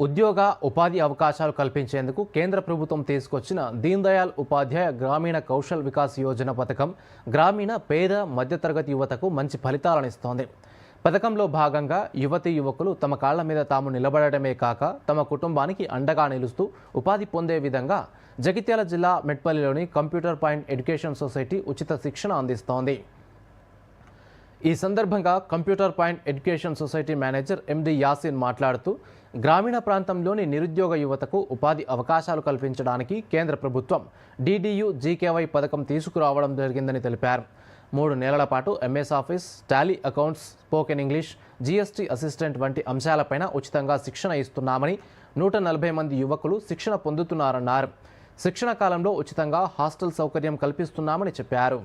ఉద్యోగ ఉపాధి అవకాశాలు కల్పించేందుకు కేంద్ర ప్రభుత్వం తీసుకొచ్చిన దీన్ దయాళ్ ఉపాధ్యాయ గ్రామీణ కౌశల్ వికాస్ యోజన పథకం గ్రామీణ పేద మధ్యతరగతి యువతకు మంచి ఫలితాలనిస్తోంది పథకంలో భాగంగా యువతి యువకులు తమ కాళ్ళ మీద తాము నిలబడటమే కాక తమ కుటుంబానికి అండగా నిలుస్తూ ఉపాధి పొందే విధంగా జగిత్యాల జిల్లా మెట్పల్లిలోని కంప్యూటర్ పాయింట్ ఎడ్యుకేషన్ సొసైటీ ఉచిత శిక్షణ అందిస్తోంది. ఈ సందర్భంగా computer point education society manager MD Yasin మాట్లాడుతూ గ్రామీణ ప్రాంతంలోని నిరుద్యోగ యువతకు ఉపాధి అవకాశాలు కల్పించడానికి కేంద్ర ప్రభుత్వం డిడియు జీకేవై పథకం తీసుకురావడం జరిగిందని తెలిపారు. మూడు నెలల పాటు MS office tally accounts spoken English GST assistant వంటి అంశాలపైన ఉచితంగా శిక్షణ ఇస్తున్నామని నూట నలభై మంది యువకులు శిక్షణ పొందుతున్నారన్నారు. శిక్షణ కాలంలో ఉచితంగా హాస్టల్ సౌకర్యం కల్పిస్తున్నామని చెప్పారు.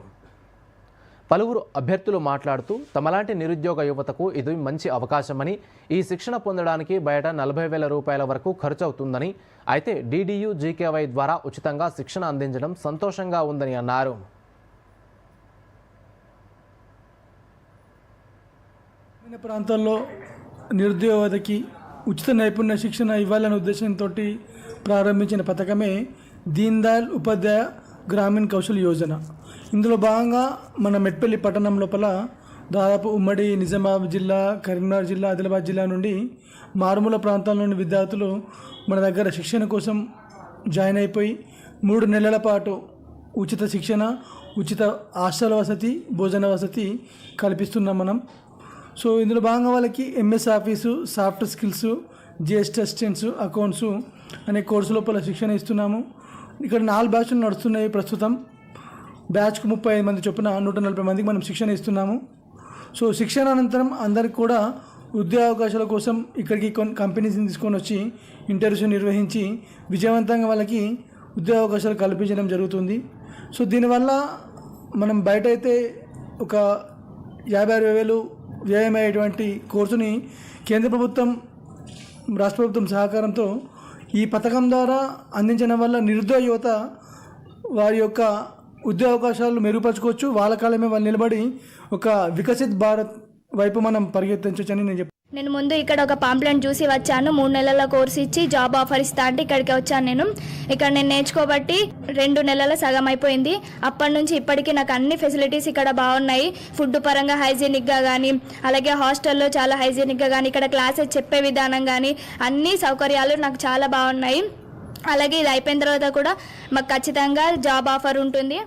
పలువురు అభ్యర్థులు మాట్లాడుతూ తమలాంటి నిరుద్యోగ యువతకు ఇది మంచి అవకాశమని ఈ శిక్షణ పొందడానికి బయట నలభై వేల రూపాయల వరకు ఖర్చు అవుతుందని అయితే డీడీయూ జీకేవై ద్వారా ఉచితంగా శిక్షణ అందించడం సంతోషంగా ఉందని అన్నారు. ప్రాంతాల్లో నిరుద్యోగతకి ఉచిత నైపుణ్య శిక్షణ ఇవ్వాలనే ఉద్దేశంతో ప్రారంభించిన పథకమే దీన్ దయాళ్ ఉపాధ్యాయ గ్రామీణ కౌశల్ యోజన. ఇందులో భాగంగా మన మెట్పల్లి పట్టణం లోపల దాదాపు ఉమ్మడి నిజామాబాద్ జిల్లా కరీంనగర్ జిల్లా ఆదిలాబాద్ జిల్లా నుండి మారుమూల ప్రాంతాల్లోని విద్యార్థులు మన దగ్గర శిక్షణ కోసం జాయిన్ అయిపోయి మూడు నెలల పాటు ఉచిత శిక్షణ ఉచిత హాస్టల్ వసతి భోజన వసతి కల్పిస్తున్నాం మనం. సో ఇందులో భాగంగా వాళ్ళకి MS office soft skills GST assistants accounts అనే కోర్సు లోపల శిక్షణ ఇస్తున్నాము. ఇక్కడ నాలుగు బ్యాచ్లు నడుస్తున్నాయి ప్రస్తుతం. బ్యాచ్కు ముప్పై ఐదు మంది చొప్పున నూట నలభై మందికి మనం శిక్షణ ఇస్తున్నాము. సో శిక్షణ అనంతరం అందరికి కూడా ఉద్యోగ అవకాశాల కోసం ఇక్కడికి కొన్ని కంపెనీస్ని తీసుకొని వచ్చి ఇంటర్వ్యూస్ నిర్వహించి విజయవంతంగా వాళ్ళకి ఉద్యోగ అవకాశాలు కల్పించడం జరుగుతుంది. సో దీనివల్ల మనం బయట అయితే ఒక యాభై అరవై వేలు వ్యయమయ్యేటువంటి కోర్సుని కేంద్ర ప్రభుత్వం రాష్ట్ర ప్రభుత్వం సహకారంతో ఈ పథకం ద్వారా అందించడం వల్ల నిరుద్యోగ యువత వారి యొక్క ఉద్యోగ అవకాశాలు మెరుగుపరచుకోవచ్చు. వాళ్ళ కాలమే వాళ్ళు నిలబడి ఒక వికసిత్ భారత్ వైపు మనం పరిగెత్తించవచ్చని నేను చెప్పాను నేను ముందు ఇక్కడ ఒక పాంప్లెంట్ చూసి వచ్చాను. మూడు నెలల కోర్స్ ఇచ్చి జాబ్ ఆఫర్ ఇస్తా అంటే ఇక్కడికి వచ్చాను నేను. ఇక్కడ నేను నేర్చుకోబట్టి రెండు నెలల సగం అయిపోయింది. అప్పటి నుంచి ఇప్పటికీ నాకు అన్ని ఫెసిలిటీస్ ఇక్కడ బాగున్నాయి. ఫుడ్ పరంగా హైజీనిక్గా కానీ అలాగే హాస్టల్లో చాలా హైజీనిక్గా కానీ ఇక్కడ క్లాసెస్ చెప్పే విధానం కానీ అన్ని సౌకర్యాలు నాకు చాలా బాగున్నాయి. అలాగే ఇది అయిపోయిన తర్వాత కూడా మాకు ఖచ్చితంగా జాబ్ ఆఫర్ ఉంటుంది.